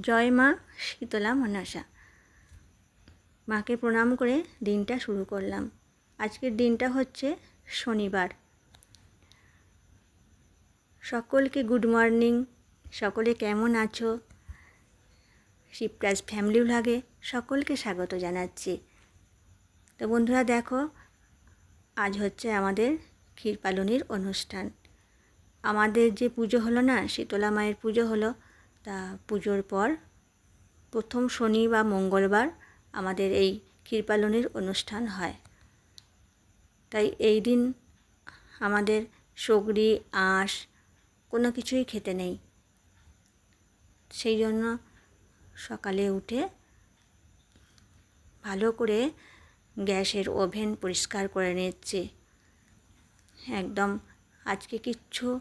জয় মা, শীতলা মনসা। মাকে প্রণাম করে দিনটা শুরু করলাম। আজকের দিনটা হচ্ছে শনিবার। সকলকে গুড মর্নিং সকলে কেমন আছো? শিবরাজ ফ্যামিলি লাগে সকলকে স্বাগত জানাচ্ছি। তো বন্ধুরা দেখো, আজ হচ্ছে আমাদের ক্ষীরপালনির অনুষ্ঠান। আমাদের যে পুজো হলো না, শীতলা মায়ের পুজো হলো তা পুজোর পর প্রথম শনি বা মঙ্গলবার আমাদের এই ক্ষীরপালনের অনুষ্ঠান হয়। তাই এই দিন আমাদের সগড়ি, আঁশ কোনো কিছুই খেতে নেই। সেই জন্য সকালে উঠে ভালো করে গ্যাসের ওভেন পরিষ্কার করে নিচ্ছি। একদম আজকে কিচ্ছু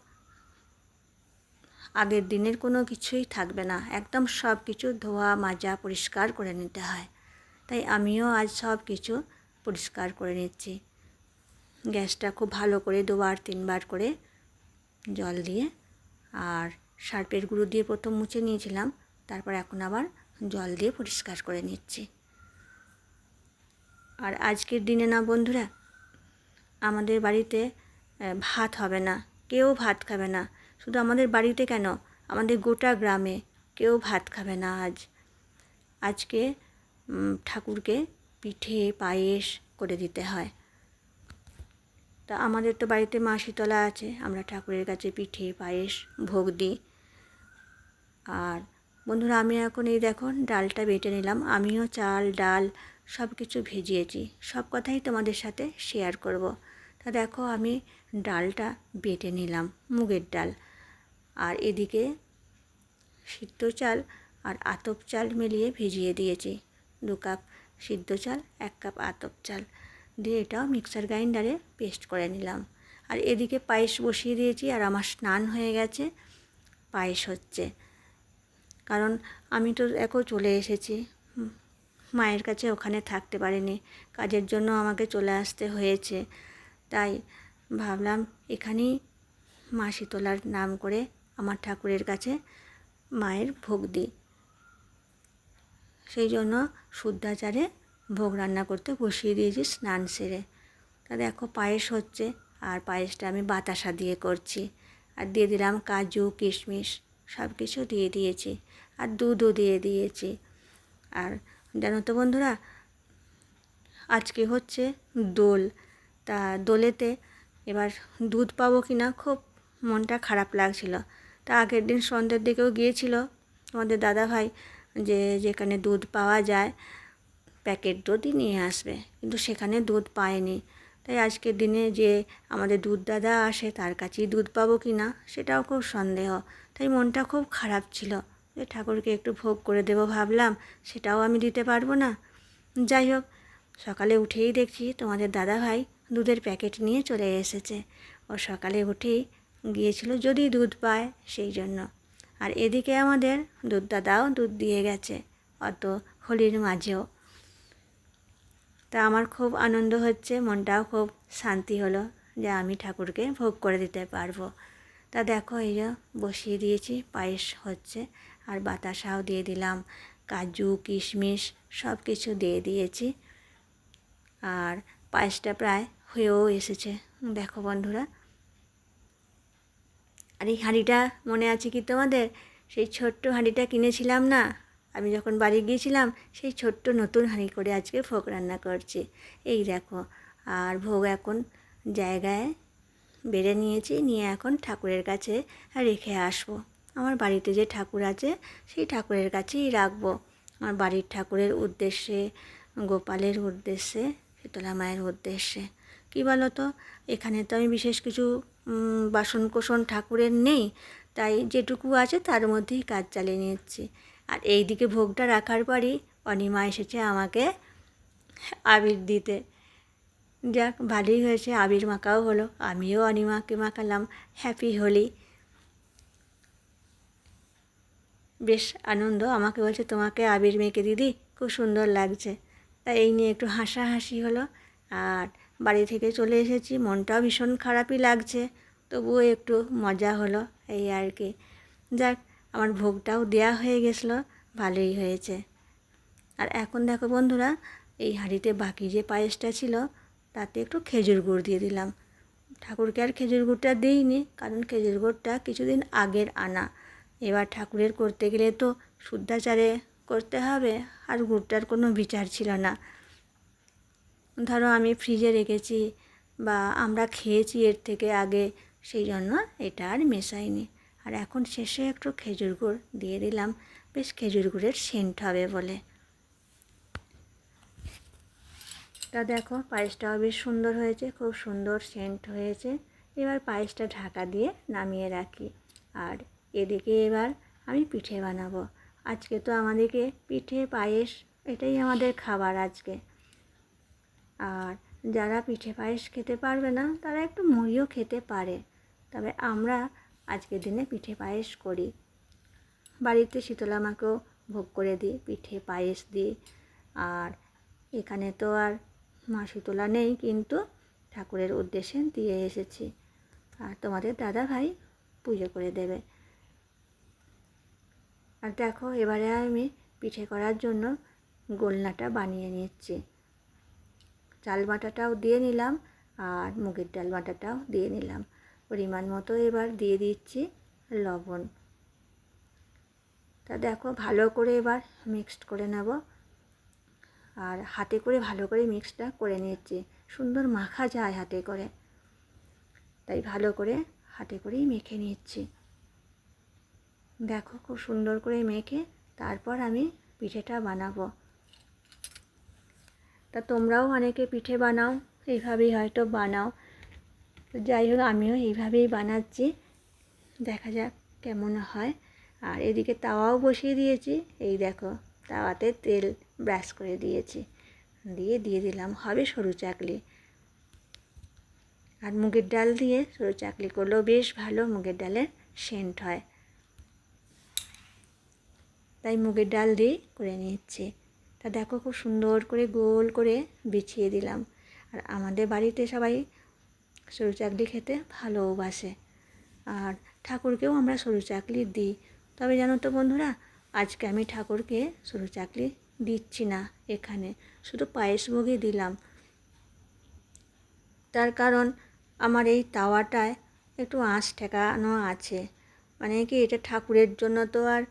আগের দিনের কোনো কিছুই থাকবে না। একদম সব কিছু ধোয়া, মাজা, পরিষ্কার করে নিতে হয়। তাই আমিও আজ সব কিছু পরিষ্কার করে নিচ্ছি। গ্যাসটা খুব ভালো করে দুবার, তিনবার করে জল দিয়ে আর সার্পের গুঁড়ো দিয়ে প্রথম মুছে নিয়েছিলাম, তারপর এখন আবার জল দিয়ে পরিষ্কার করে নিচ্ছি। আর আজকের দিনে না বন্ধুরা, আমাদের বাড়িতে ভাত হবে না। কেউ ভাত খাবে না। শুধু আমাদের বাড়িতে কেন? আমাদের গোটা গ্রামে কেউ ভাত খাবে না আজ। আজকে ঠাকুরকে পিঠে, পায়েস করে দিতে হয়। তা আমাদের তো বাড়িতে মা শীতলা আছে, আমরা ঠাকুরের কাছে পিঠে, পায়েস, ভোগ দিই। আর বন্ধুরা, আমি এখন এই দেখো ডালটা বেটে নিলাম। আমিও চাল, ডাল সব কিছু ভেজিয়েছি। সব কথাই তোমাদের সাথে শেয়ার করব। তা দেখো, আমি ডালটা বেটে নিলাম, মুগের ডাল। আর এদিকে সিদ্ধ চাল আর আতপ চাল মিলিয়ে ভিজিয়ে দিয়েছি। দু কাপ সিদ্ধ চাল, এক কাপ আতপ চাল। দিয়ে এটাও মিক্সার গ্রাইন্ডারে পেস্ট করে নিলাম। আর এদিকে পায়েস বসিয়ে দিয়েছি আর আমার স্নান হয়ে গেছে, পায়েস হচ্ছে। কারণ আমি তো দেখো চলে এসেছি। মায়ের কাছে ওখানে থাকতে পারিনি, কাজের জন্য আমাকে চলে আসতে হয়েছে। তাই ভাবলাম এখানেই মা শীতলার নাম করে আমার ঠাকুরের কাছে মায়ের ভোগ দিই। সেই জন্য শুদ্ধাচারে ভোগ রান্না করতে বসিয়ে দিয়েছি স্নান সেরে। তা দেখো পায়েস হচ্ছে, আর পায়েসটা আমি বাতাসা দিয়ে করছি। আর দিয়ে দিলাম কাজু, কিশমিশ সব কিছু দিয়ে দিয়েছি। আর দুধও দিয়ে দিয়েছি। আর জানো তো বন্ধুরা, আজকে হচ্ছে দোল। তা দোলেতে এবার দুধ পাবো কি না খুব মনটা খারাপ লাগছিল। তা আগের দিন সন্ধ্যের দিকেও গিয়েছিল আমাদের দাদা ভাই যে যেখানে দুধ পাওয়া যায়, প্যাকেট দুধই নিয়ে আসবে। কিন্তু সেখানে দুধ পায়নি। তাই আজকের দিনে যে আমাদের দুধ দাদা আসে, তার কাছেই দুধ পাবো কি না সেটাও খুব সন্দেহ। তাই মনটা খুব খারাপ ছিল। যে ঠাকুরকে একটু ভোগ করে দেবো ভাবলাম, সেটাও আমি দিতে পারব না। যাই হোক, সকালে উঠেই দেখছি তোমাদের দাদা ভাই দুধের প্যাকেট নিয়ে চলে এসেছে। ও সকালে উঠেই গিয়েছিল যদি দুধ পায় সেই জন্য। আর এদিকে আমাদের দুধ দাদাও দুধ দিয়ে গেছে, অত হোলির মাঝেও। তা আমার খুব আনন্দ হচ্ছে, মনটাও খুব শান্তি হলো যে আমি ঠাকুরকে ভোগ করে দিতে পারব। তা দেখো এই যে বসিয়ে দিয়েছি, পায়েস হচ্ছে আর বাতাসাও দিয়ে দিলাম। কাজু, কিশমিশ সব কিছু দিয়ে দিয়েছি। আর পায়েসটা প্রায় হয়েও এসেছে। দেখো বন্ধুরা। আর এই হাঁড়িটা মনে আছে কি তোমাদের? সেই ছোট্ট হাঁড়িটা কিনেছিলাম না? আমি যখন বাড়ি গিয়েছিলাম, সেই ছোট্ট নতুন হাঁড়ি করে আজকে ভোগ রান্না করছি। এই দেখো, আর ভোগ এখন জায়গায় বেড়ে নিয়েছি, নিয়ে এখন ঠাকুরের কাছে রেখে আসব। আমার বাড়িতে যে ঠাকুর আছে, সেই ঠাকুরের কাছেই রাখব। আমার বাড়ির ঠাকুরের উদ্দেশ্যে, গোপালের উদ্দেশ্যে শীতলা মায়ের উদ্দেশ্যে। কী বলো তো এখানে তো আমি বিশেষ কিছু বাসন কোসন ঠাকুরের নেই, তাই যেটুকু আছে তার মধ্যেই কাজ চালিয়ে নিচ্ছি। আর এই দিকে ভোগটা রাখার পরই অনিমা এসেছে আমাকে আবির দিতে। যাক, ভালোই হয়েছে, আবির মাখাও হলো। আমিও অনিমাকে মাখালাম, হ্যাপি হোলি। বেশ আনন্দ, আমাকে বলছে, তোমাকে আবির মেখে দিদি, খুব সুন্দর লাগছে। তাই এই নিয়ে একটু হাসাহাসি হলো। আর বাড়ি থেকে চলে এসেছি, মনটাও ভীষণ খারাপই লাগছে, তবুও একটু মজা হলো এই আর কি। যাক, আমার ভোগটাও দেয়া হয়ে গেছিল, ভালোই হয়েছে। আর এখন দেখো বন্ধুরা, এই হাঁড়িতে বাকি যে পায়েসটা ছিল, তাতে একটু খেজুর গুড় দিয়ে দিলাম। ঠাকুরকে আর খেজুর গুড়টা দিইনি, কারণ খেজুর গুড়টা কিছুদিন আগের আনা। এবার ঠাকুরের করতে গেলে তো শুদ্ধাচারে করতে হবে আর গুড়টার কোনো বিচার ছিল না। ধরো আমি ফ্রিজে রেখেছি বা আমরা খেয়েছি এর থেকে আগে, সেই জন্য এটা আর মেশাইনি। আর এখন শেষে একটু খেজুর গুড় দিয়ে দিলাম। বেশ খেজুর গুড়ের সেন্ট হবে বলে। তা দেখো পায়েসটাও বেশ সুন্দর হয়েছে, খুব সুন্দর সেন্ট হয়েছে। এবার পায়েসটা ঢাকা দিয়ে নামিয়ে রাখি। আর এদিকে এবার আমি পিঠে বানাবো। আজকে তো আমাদেরকে পিঠে পায়েস, এটাই আমাদের খাবার আজকে। আর যারা পিঠে পায়েস খেতে পারবে না, তারা একটু মুড়িও খেতে পারে। তবে আমরা আজকের দিনে পিঠে পায়েস করি। বাড়িতে শীতলা মাকেও ভোগ করে দিই, পিঠে পায়েস দিই। আর এখানে তো আর মা শীতলা নেই, কিন্তু ঠাকুরের উদ্দেশ্যে দিয়ে এসেছি। আর তোমাদের দাদা ভাই পুজো করে দেবে। আর দেখো, এবারে আমি পিঠে করার জন্য গোলনাটা বানিয়ে নিচ্ছি। চাল বাটাটাও দিয়ে নিলাম আর মুগের ডাল বাটাটাও দিয়ে নিলাম। পরিমাণ মতো এবার দিয়ে দিচ্ছি লবণ। তা দেখো, ভালো করে এবার মিক্সড করে নেব। আর হাতে করে ভালো করে মিক্সটা করে নিচ্ছি। সুন্দর মাখা যায় হাতে করে। তাই ভালো করে হাতে করেই মেখে নিচ্ছি। দেখো খুব সুন্দর করে মেখে তারপর আমি পিঠেটা বানাবো। তা তোমরাও অনেকে পিঠে বানাও, এইভাবেই হয়তো বানাও। তো যাই হোক, আমিও এইভাবেই বানাচ্ছি। দেখা যাক কেমন হয়। আর এদিকে তাওয়াও বসিয়ে দিয়েছি। এই দেখো, তাওয়াতে তেল ব্রাশ করে দিয়েছি। দিয়ে দিয়ে দিলাম, হবে সরু চাকলি। আর মুগের ডাল দিয়ে সরু চাকলি করলেও বেশ ভালো, মুগের ডালের সেন্ট হয়। তাই মুগের ডাল দিয়ে করে নিচ্ছে তা দেখো খুব সুন্দর করে গোল করে বিছিয়ে দিলাম। আর আমাদের বাড়িতে সবাই সরু চাকলি খেতে ভালোবাসে। আর ঠাকুরকেও আমরা সরু চাকলি দিই। তবে জানো তো বন্ধুরা, আজকে আমি ঠাকুরকে সরু চাকলি দিচ্ছি না এখানে। শুধু পায়েস ভোগই দিলাম। তার কারণ আমার এই তাওয়াটায় একটু আঁশ ঠেকানো আছে। মানে কি এটা ঠাকুরের জন্য তো আর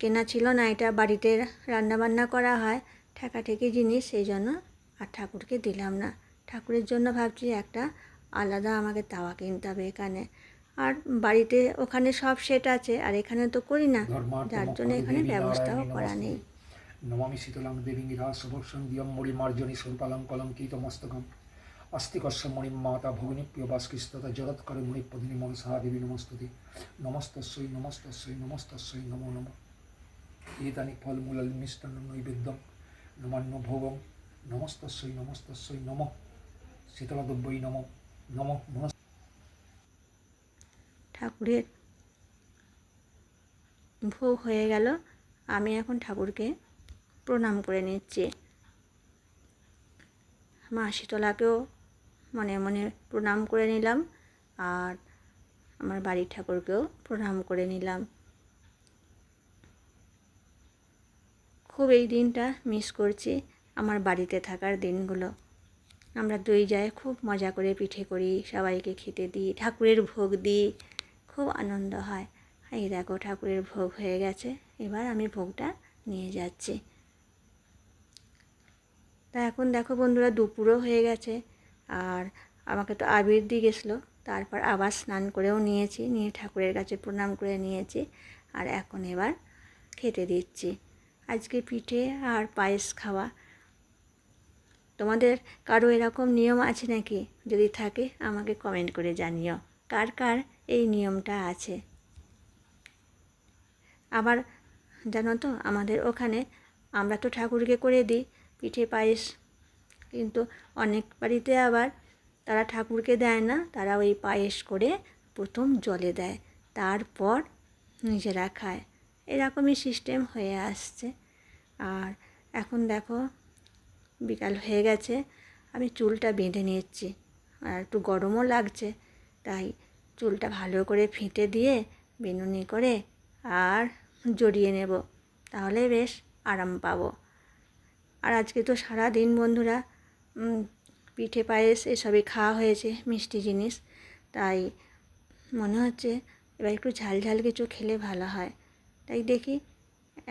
কেনা ছিল না এটা বাড়িতে রান্নাবান্না করা হয় ঠেকাঠেকি জিনিস সেই জন্য আর ঠাকুরকে দিলাম না। ঠাকুরের জন্য ভাবছি একটা আলাদা আমাকে তাওয়া কিনতে হবে এখানে। আর বাড়িতে ওখানে সব সেট আছে আর এখানে তো করি না যার জন্য এখানে ব্যবস্থাও করা নেই। নমামি শীতলাং দেবী নিরাশবর্ষং দিয়ম মণিমার্জনী স্বরূপালং কলঙ্কিত মস্তকম আস্তিকস্য মণিমাতা ভগিনী প্রিয় বাস্কৃস্ততা জগৎকারে মন সাহা দেবী নমস্তুতি। নমস্তস্যই নমস্তস্যই নমস্তস্যই, নমো নম। ইদানি ফলমূল মিষ্টান্ন নৈবেদ্যম নমান্য ভোগম। নমস্তস্যই নমস্তস্যই, নম। শীতলাদব্যই নম নম। ঠাকুরের ভোগ হয়ে গেল। আমি এখন ঠাকুরকে প্রণাম করে নিচ্ছি। মা শীতলাকেও মনে মনে প্রণাম করে নিলাম আর আমার বাড়ির ঠাকুরকেও প্রণাম করে নিলাম। খুব এই দিনটা মিস করছি আমার বাড়িতে থাকার দিনগুলো। আমরা দুই যায় খুব মজা করে পিঠে করি, সবাইকে খেতে দিই, ঠাকুরের ভোগ দিই, খুব আনন্দ হয়। এই দেখো ঠাকুরের ভোগ হয়ে গেছে, এবার আমি ভোগটা নিয়ে যাচ্ছি। তা এখন দেখো বন্ধুরা দুপুরও হয়ে গেছে আর আমাকে তো আবির দিয়ে গেছিল। তারপর আবার স্নান করেও নিয়েছি, নিয়ে ঠাকুরের কাছে প্রণাম করে নিয়েছি আর এখন এবার খেতে দিচ্ছি। আজকে পিঠে আর পায়েস খাওয়া। তোমাদের কারও এরকম নিয়ম আছে নাকি? যদি থাকে, আমাকে কমেন্ট করে জানিও। কার কার এই নিয়মটা আছে? আবার জানো তো, আমাদের ওখানে আমরা তো ঠাকুরকে করে দিই, পিঠে পায়েস কিন্তু অনেক বাড়িতে আবার তারা ঠাকুরকে দেয় না, তারা ওই পায়েস করে প্রথম জলে দেয়, তারপর নিজেরা খায়। এরকমই সিস্টেম হয়ে আসছে। আর এখন দেখো, বিকাল হয়ে গেছে, আমি চুলটা বেঁধে নিচ্ছি আর একটু গরমও লাগছে, তাই চুলটা ভালো করে ফিতে দিয়ে বেনুনি করে আর জড়িয়ে নেব, তাহলে বেশ আরাম পাবো। আর আজকে তো সারা দিন বন্ধুরা পিঠে পায়েস এসবই খাওয়া হয়েছে, মিষ্টি জিনিস। তাই মনে হচ্ছে এবার একটু ঝাল ঝাল কিছু খেলে ভালো হয়। তাই দেখি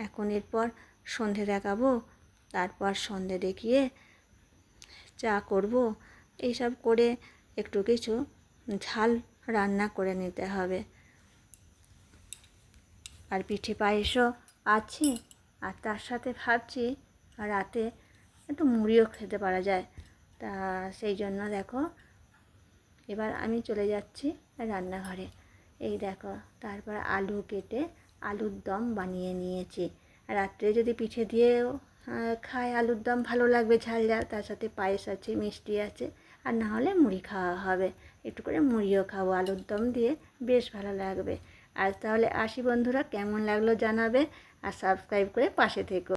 এখন এরপর সন্ধে দেখাবো, তারপর সন্ধে দেখিয়ে চা করব। এইসব করে একটু কিছু ঝাল রান্না করে নিতে হবে। আর পিঠে পায়েসও আছে, আর তার সাথে ভাবছি রাতে একটু মুড়িও খেতে পারা যায়। তা সেই জন্য দেখো, এবার আমি চলে যাচ্ছি রান্নাঘরে। এই দেখো, তারপর আলু কেটে আলুর দম বানিয়ে নিয়েছি। রাত্রে যদি পিঠে দিয়েও খায় আলুর দম, ভালো লাগবে ঝাল ঝাল, তার সাথে পায়েস আছে, মিষ্টি আছে, আর না হলে মুড়ি খাওয়া হবে। একটু করে মুড়িও খাব, আলুর দম দিয়ে বেশ ভালো লাগবে। আর তাহলে আসি বন্ধুরা, কেমন লাগল জানাবে, আর সাবস্ক্রাইব করে পাশে থেকো।